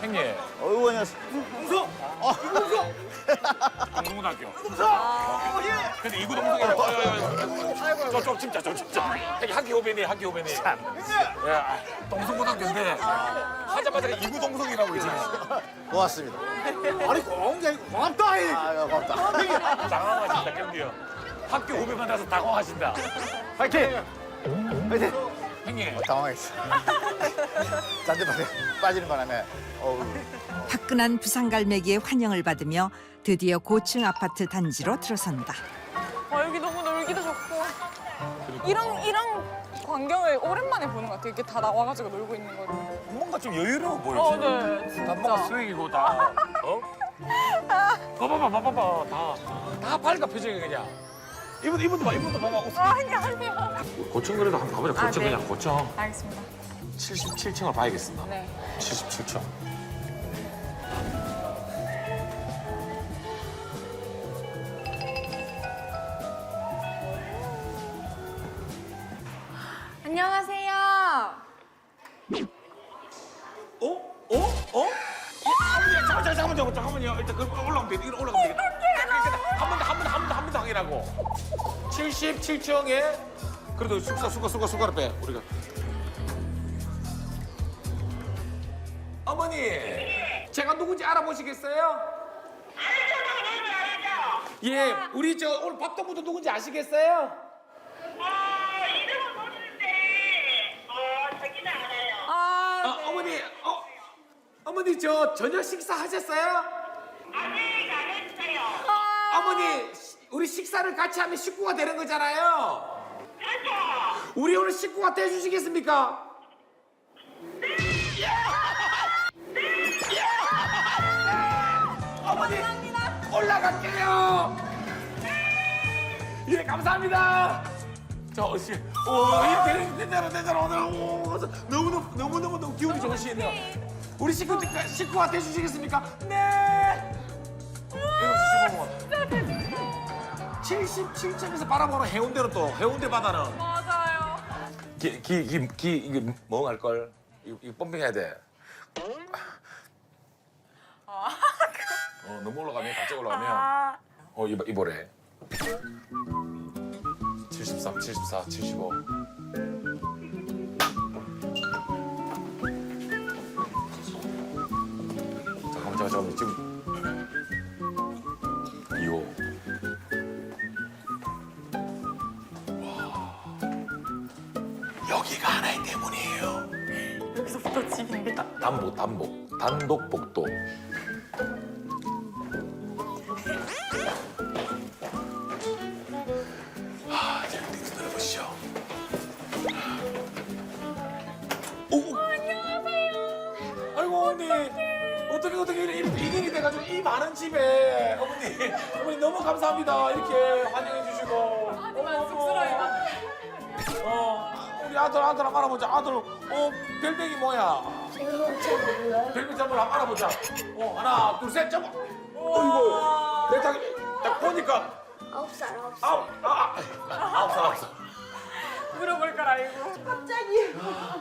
형님. 어이구 안녕하세요. 동문학교. 근데 이구 동성이라고. 저쪽 진짜 저 진짜. 형님 학교 후배니 학교 후배니. 야 동성고등학교인데 하자마자 이구 동성이라고 이제. 고맙습니다. 아니 공개 고맙다. 이. 아 고맙다. 당황하신다 경기요. 학교 후배 만나서 당황하신다. 파이팅. 파이팅. 형님. 당황했어. 잔디밭에 빠지는 바람에 어우. 화끈한 부산갈매기의 환영을 받으며 드디어 고층 아파트 단지로 들어선다. 와 여기 너무 놀기도 좋고 이런 이런 광경을 오랜만에 보는 것 같아요. 이렇게 다 나와가지고 놀고 있는 거를. 뭔가 좀 여유로워 보여. 어, 네, 다 뭔가 진짜. 스웩이고 다. 어? 봐봐봐 봐봐봐 다. 다 밝아 표정이 그냥. 이분 이분도 봐 이분도 봐봐. 웃어. 아니 아니요. 고층 그래도 한번 가보자. 아, 고층 네. 그냥 고층. 알겠습니다. 77층을 봐야겠습니다. 네. 77층. 안녕하세요. 어? 어? 어? 야, 잠깐, 잠깐, 잠깐만요, 잠깐만요. 일단 그 올라가면 돼. 이거 올라가면 되 하고. 77층에 그래도 숙사, 수가, 수가, 수가를 빼. 우리가. 어머니, 제가 누군지 알아보시겠어요? 예, 우리 저 오늘 밥도부도 누군지 아시겠어요? 아, 이름은 모르는데, 어, 저기는 알아요. 아, 어, 어머니, 어, 어머니 저 저녁 식사 하셨어요? 아직 안 했어요. 어머니 시- 우리 식사를 같이 하면 식구가 되는 거잖아요. 그렇죠. 우리 오늘 식구가 돼 주시겠습니까? 어머니 올라갈게요. 예 감사합니다. 저 씨, 오, 이 대대로 대대로 오늘 오, 너무 너무 너무 너무 너무 기운이 좋으시네요. 우리 식구 식구가 돼 주시겠습니까? 네. 77층에서 바라보는 해운대로 또 해운대 바다는 맞아요. 기 기기 이게 멍할 걸 이거, 이거 펌핑해야 돼. 어 너무 올라가면 갑자기 올라가면 아, 어 이봐 이보래. 73, 74, 75. 잠깐만 잠깐만 잠깐만 지금 여기가 하나의 대문이에요. 여기서부터 집인데. 단복, 단복, 단독 복도. 아, 이제 링스 들어보시죠. 오, 안녕하세요. 아이고 언니, 어떻게 어떻게 이렇게 인연이 돼가지고 이 많은 집에 어머니, 어머니 너무 감사합니다. 이렇게 환영해 주시고. 하지만 쑥스러워요. 어, 우리 아들 아들 한번 알아보자. 아들, 어, 별명이 뭐야? 별명 한번 알아보자. 어, 하나, 둘, 셋, 잡아. 어, 이거 내가 딱, 딱 보니까 아홉 살 아홉 살 아홉, 아, 아, 아홉 살, 아홉 살. 물어볼 걸 알고. 갑자기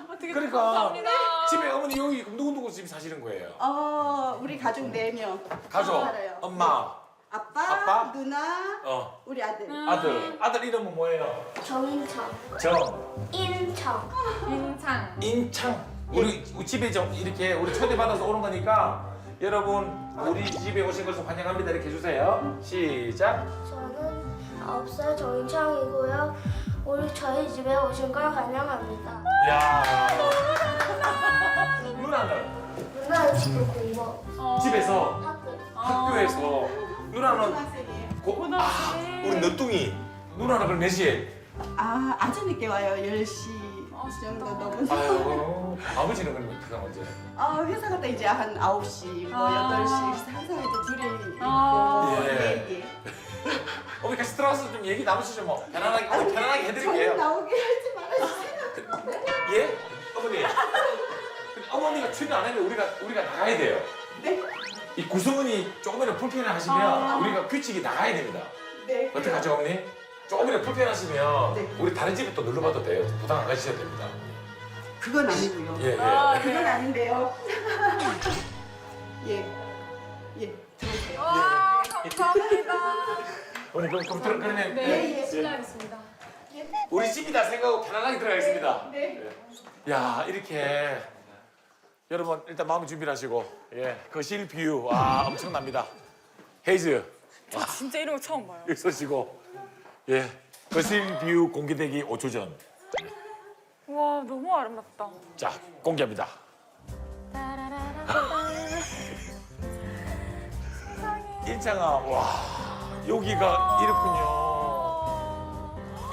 어떻게 그러니까 감사합니다. 집에 어머니 여기 누구 누구 집 사시는 거예요? 어 우리 가족 네명 가족. 엄마, 아빠, 아빠? 누나 어, 우리 아들 아들, 아들 이름은 뭐예요? 정인청 정, 인청 인창. 인창. 우리 집에 좀 이렇게 우리 초대 받아서 오는 거니까 여러분 우리 집에 오신 것을 환영합니다 이렇게 해주세요. 시작. 저는 아홉 살 정인창이고요. 우리 저희 집에 오신 걸 환영합니다. 야. 누나는 누나는 지금 공부 집에서 학교 학교에서 누나는 고, 아, 우리 늦둥이 누나는 그럼 몇 시에? 아 아주 늦게 와요 10시 정도 넘어서 아유 아버지는 그럼 그가 언제? 어, 회사 갔다 이제 한 9시 뭐 아. 8시 항상 이제 둘이 아. 있고 예. 예. 예. 어머니 같이 들어가서 좀 얘기 나누시죠 뭐 편안하게 어, 편안하게 저는 해드릴게요. 나오게 하지 말아주세요 예? 어머니. 어머니가 출연 안 하면 우리가 우리가 나가야 돼요. 네? 이 구성원이 조금이라도 불편하시면 아. 우리가 규칙이 나가야 됩니다. 네 어떡하죠, 어머니? 조금이라도 불편하시면 네. 우리 다른 집에 또 놀러봐도 돼요. 부담 안 가시셔도 됩니다. 그건 아니고요 예, 예. 아, 그건 네. 아닌데요 예. 예. 들어오세요. 와 감사합니다. 어머니 그럼 그럼 들어 그러면 네, 실례하겠습니다. 우리 집이다 생각하고 편안하게 들어가겠습니다. 네. 야 이렇게 여러분 일단 마음 준비를 하시고 예 거실 뷰와 엄청납니다. 헤이즈 저 진짜 이런 거 처음 봐요. 서시고 예 거실 뷰 공개되기 5초 전. 와 너무 아름답다. 자 공개합니다. 인창아 와 여기가 이렇군요.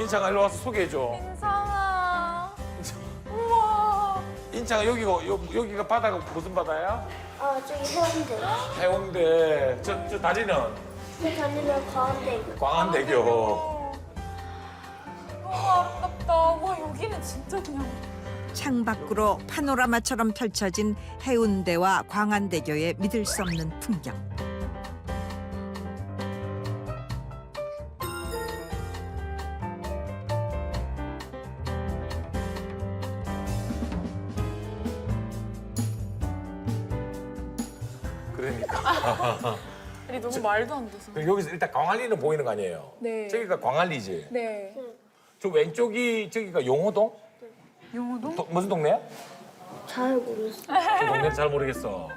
인창아 일로 와서 소개해줘. 인창아 여기가 여, 여기가 바다가 무슨 바다야? 어 저기 해운대. 해운대. 저, 저 다리는 그 다니면 광안대교. 광안대교. 너무 아름답다. 와 여기는 진짜 그냥. 창밖으로 파노라마처럼 펼쳐진 해운대와 광안대교의 믿을 수 없는 풍경. 아니 너무 말도 안 돼서. 여기서 일단 광안리는 보이는 거 아니에요? 네. 저기가 광안리지. 네. 저 왼쪽이 저기가 용호동? 용호동? 도- 무슨 동네야? 잘 모르겠어. 저 동네 잘 모르겠어.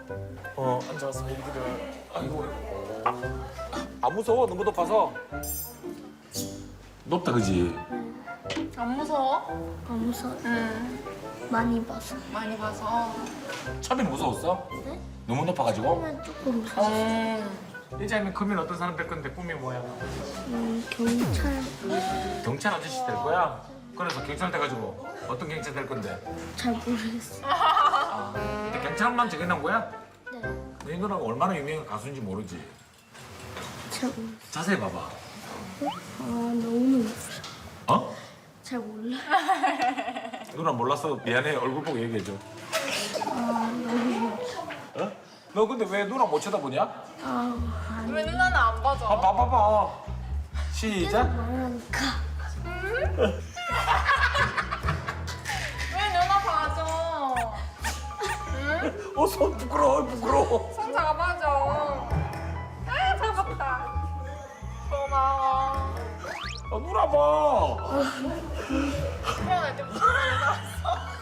어 앉아서 얘기를. 아이고. 아, 안 무서워 너무 높아서. 높다 그지? 안 무서워? 안 무서워. 응. 많이 봐서. 많이 봐서. 처음에는 무서웠어? 네? 너무 높아가지고? 처음엔 조금 무서워. 음. 이제는 크면 어떤 사람 될 건데 꿈이 뭐야? 음, 경찰 경찰 아저씨 될 거야? 그래서 경찰 돼가지고 어떤 경찰 될 건데? 잘 모르겠어. 아, 근데 경찰만 적어놓은 거야? 네. 너희 누나가 얼마나 유명한 가수인지 모르지? 잘 모르겠어. 자세히 봐봐. 아 너무 무서워. 어? 잘 몰라. 누나 몰랐어 미안해 얼굴 보고 얘기해줘. 아 너무 어? 너 근데 왜 누나 못 쳐다보냐? 아 왜 누나는 안 봐줘? 아 봐봐봐. 시작. 말하니까. 왜 누나 봐줘? 어손 부끄러워 부끄러워. 손 잡아줘. 아 잡았다. 고마워. 아 누나 봐. 태어날 때부터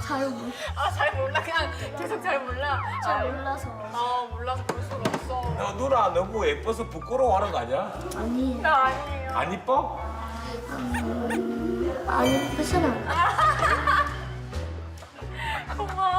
잘 몰라. 아잘 몰라 그냥 계속 잘 몰라 잘 몰라서. 아 몰라서 볼 수가 없어 너 누나 너무 뭐 예뻐서 부끄러워하는 거 아니야? 아니, 나 아니에요 안 이뻐? 아니, 끝은 안. 고마워